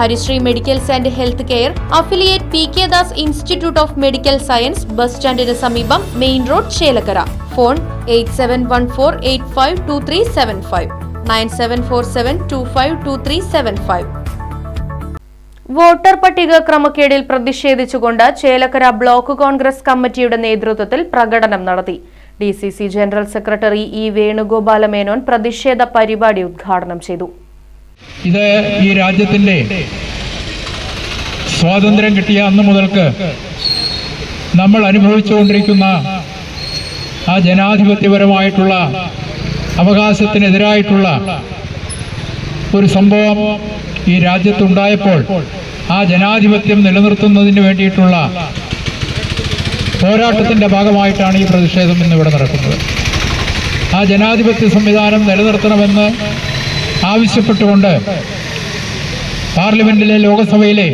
Harisree medicals and health care affiliate P K Das institute of medical science bus സ്റ്റാൻഡിന് സമീപം main road Chelakkara. Phone eight seven one four eight five two three seven five. Nine seven four seven two five two three seven five. Voter പട്ടിക ക്രമക്കേടിൽ പ്രതിഷേധിച്ചുകൊണ്ട് Chelakkara block Congress കമ്മിറ്റിയുടെ നേതൃത്വത്തിൽ പ്രകടനം നടത്തി. D general secretary E Venugopala Menon പ്രതിഷേധ പരിപാടി ഉദ്ഘാടനം ചെയ്തു. ഇത് ഈ രാജ്യത്തിന്റെ സ്വാതന്ത്ര്യം കിട്ടിയ അന്ന് മുതൽക്ക് നമ്മൾ അനുഭവിച്ചുകൊണ്ടിരിക്കുന്ന ആ ജനാധിപത്യപരമായിട്ടുള്ള അവകാശത്തിനെതിരായിട്ടുള്ള ഒരു സംഭവം ഈ രാജ്യത്തുണ്ടായപ്പോൾ ആ ജനാധിപത്യം നിലനിർത്തുന്നതിന് വേണ്ടിയിട്ടുള്ള പോരാട്ടത്തിന്റെ ഭാഗമായിട്ടാണ് ഈ പ്രതിഷേധം ഇന്നിവിടെ നടക്കുന്നത്. ആ ജനാധിപത്യ സംവിധാനം നിലനിർത്തണമെന്ന് ആവശ്യപ്പെട്ടുകൊണ്ട് പാർലമെന്റിലെ ലോകസഭയിലെ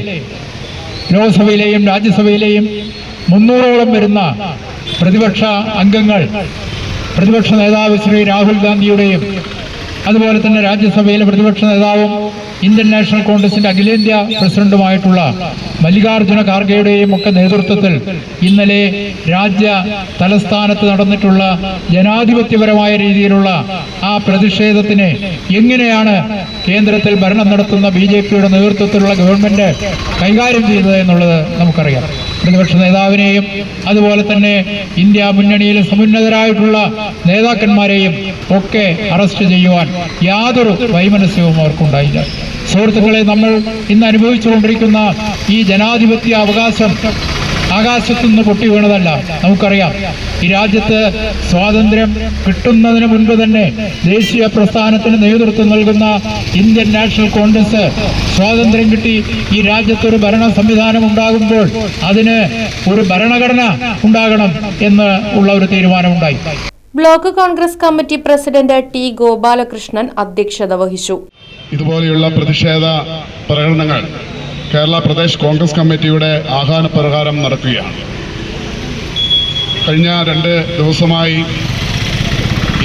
ലോകസഭയിലെയും രാജ്യസഭയിലെയും മുന്നൂറോളം വരുന്ന പ്രതിപക്ഷ അംഗങ്ങൾ പ്രതിപക്ഷ നേതാവ് ശ്രീ രാഹുൽ ഗാന്ധിയുടെയും അതുപോലെ തന്നെ രാജ്യസഭയിലെ പ്രതിപക്ഷ നേതാവും ഇന്ത്യൻ നാഷണൽ കോൺഗ്രസിന്റെ അഖിലേന്ത്യാ പ്രസിഡന്റുമായിട്ടുള്ള മല്ലികാർജുന ഖാർഗെയുടെയും ഒക്കെ നേതൃത്വത്തിൽ ഇന്നലെ രാജ്യ തലസ്ഥാനത്ത് നടന്നിട്ടുള്ള ജനാധിപത്യപരമായ രീതിയിലുള്ള ആ പ്രതിഷേധത്തിന് എങ്ങനെയാണ് കേന്ദ്രത്തിൽ ഭരണം നടത്തുന്ന ബി നേതൃത്വത്തിലുള്ള ഗവൺമെന്റ് കൈകാര്യം ചെയ്തത് എന്നുള്ളത് നമുക്കറിയാം. പ്രതിപക്ഷ നേതാവിനെയും അതുപോലെ തന്നെ ഇന്ത്യ മുന്നണിയിലെ സമുന്നതരായിട്ടുള്ള നേതാക്കന്മാരെയും ഒക്കെ അറസ്റ്റ് ചെയ്യുവാൻ യാതൊരു വൈമനസ്യവും അവർക്കുണ്ടായില്ല. സുഹൃത്തുക്കളെ നമ്മൾ ഇന്ന് അനുഭവിച്ചുകൊണ്ടിരിക്കുന്ന ഈ ജനാധിപത്യ അവകാശം ആകാശത്തു നിന്ന് പൊട്ടി വീണതല്ല. നമുക്കറിയാം. ഈ രാജ്യത്ത് സ്വാതന്ത്ര്യം കിട്ടുന്നതിന് മുൻപ് തന്നെ ദേശീയ പ്രസ്ഥാനത്തിന് നേതൃത്വം നൽകുന്ന ഇന്ത്യൻ നാഷണൽ കോൺഗ്രസ് സ്വാതന്ത്ര്യം കിട്ടി. ഈ രാജ്യത്തൊരു ഭരണ സംവിധാനം ഉണ്ടാകുമ്പോൾ അതിന് ഒരു ഭരണഘടന ഉണ്ടാകണം എന്ന് ഉള്ള ഒരു തീരുമാനമുണ്ടായി. Block Congress committee president T Gopalakrishnan അധ്യക്ഷത വഹിച്ചു. ഇതുപോലെയുള്ള പ്രതിഷേധ പ്രകടനങ്ങൾ കേരള പ്രദേശ് കോൺഗ്രസ് കമ്മിറ്റിയുടെ ആഹ്വാനപ്രകാരം നടക്കുകയാണ്. കഴിഞ്ഞ രണ്ട് ദിവസമായി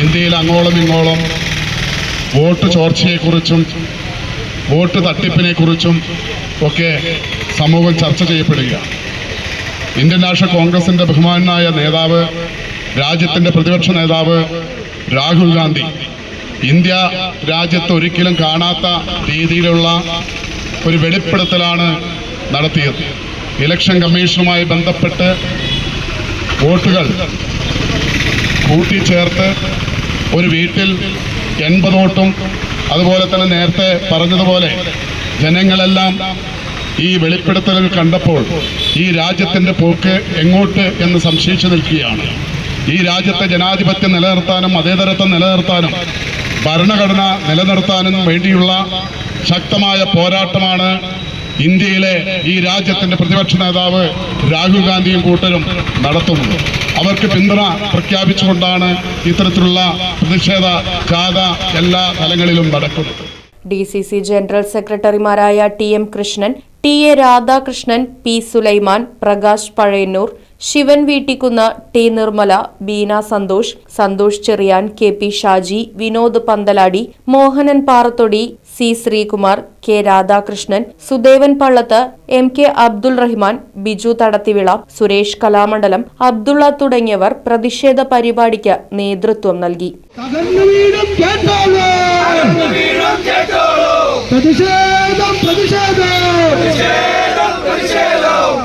ഇന്ത്യയിൽ അങ്ങോളം ഇങ്ങോളം വോട്ട് ചോർച്ചയെക്കുറിച്ചും വോട്ട് തട്ടിപ്പിനെക്കുറിച്ചും ഒക്കെ സമൂഹം ചർച്ച ചെയ്യപ്പെടുകയാണ്. ഇന്ത്യൻ നാഷണൽ കോൺഗ്രസിന്റെ ബഹുമാനായ നേതാവ് രാജ്യത്തിന്റെ പ്രതിപക്ഷ നേതാവ് രാഹുൽ ഗാന്ധി ഇന്ത്യ രാജ്യത്ത് ഒരിക്കലും കാണാത്ത രീതിയിലുള്ള ഒരു വെളിപ്പെടുത്തലാണ് നടത്തിയത്. ഇലക്ഷൻ കമ്മീഷനുമായി ബന്ധപ്പെട്ട് വോട്ടുകൾ കൂട്ടിച്ചേർത്ത് ഒരു വീട്ടിൽ എൺപത് വോട്ടും അതുപോലെ തന്നെ നേരത്തെ പറഞ്ഞതുപോലെ ജനങ്ങളെല്ലാം ഈ വെളിപ്പെടുത്തലുകൾ കണ്ടപ്പോൾ ഈ രാജ്യത്തിന്റെ പോക്ക് എങ്ങോട്ട് എന്ന് സംശയിച്ചു നിൽക്കുകയാണ്. ഈ രാജ്യത്തെ ജനാധിപത്യം നിലനിർത്താനും മതേതരത്വം നിലനിർത്താനും ഭരണഘടന നിലനിർത്താനും വേണ്ടിയുള്ള ശക്തമായ പോരാട്ടമാണ് ഇന്ത്യയിലെ ഈ രാജ്യത്തിന്റെ പ്രതിപക്ഷ നേതാവ് രാഹുൽ ഗാന്ധിയും കൂട്ടരും നടത്തുന്നത്. അവർക്ക് പിന്തുണ പ്രഖ്യാപിച്ചുകൊണ്ടാണ് ഇത്തരത്തിലുള്ള പ്രതിഷേധ ജാഥ എല്ലാ തലങ്ങളിലും നടക്കുന്നത്. ഡി സി സി ജനറൽ സെക്രട്ടറിമാരായ T M Krishnan T A Radhakrishnan P Sulaiman Prakash Pazhayannur Sivan Veettikkunna T Nirmala Beena Santhosh Santhosh Cherian K P Shaji Vinod Panthaladi Mohanan Parathodi C Sreekumar K Radhakrishnan Sudevan Pallath M K Abdul Rahman Biju Thadathivila Suresh Kalamandalam Abdulla തുടങ്ങിയവർ പ്രതിഷേധ പരിപാടിക്ക് നേതൃത്വം നൽകി. പ്രതിഷേധം പ്രതിഷേധം.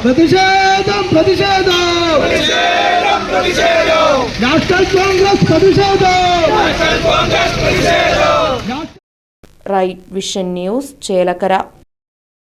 പ്രതിഷേധം പ്രതിഷേധം. പ്രതിഷേധം. നാഷണൽ കോൺഗ്രസ് പ്രതിഷേധം. Right vision news Chelakkara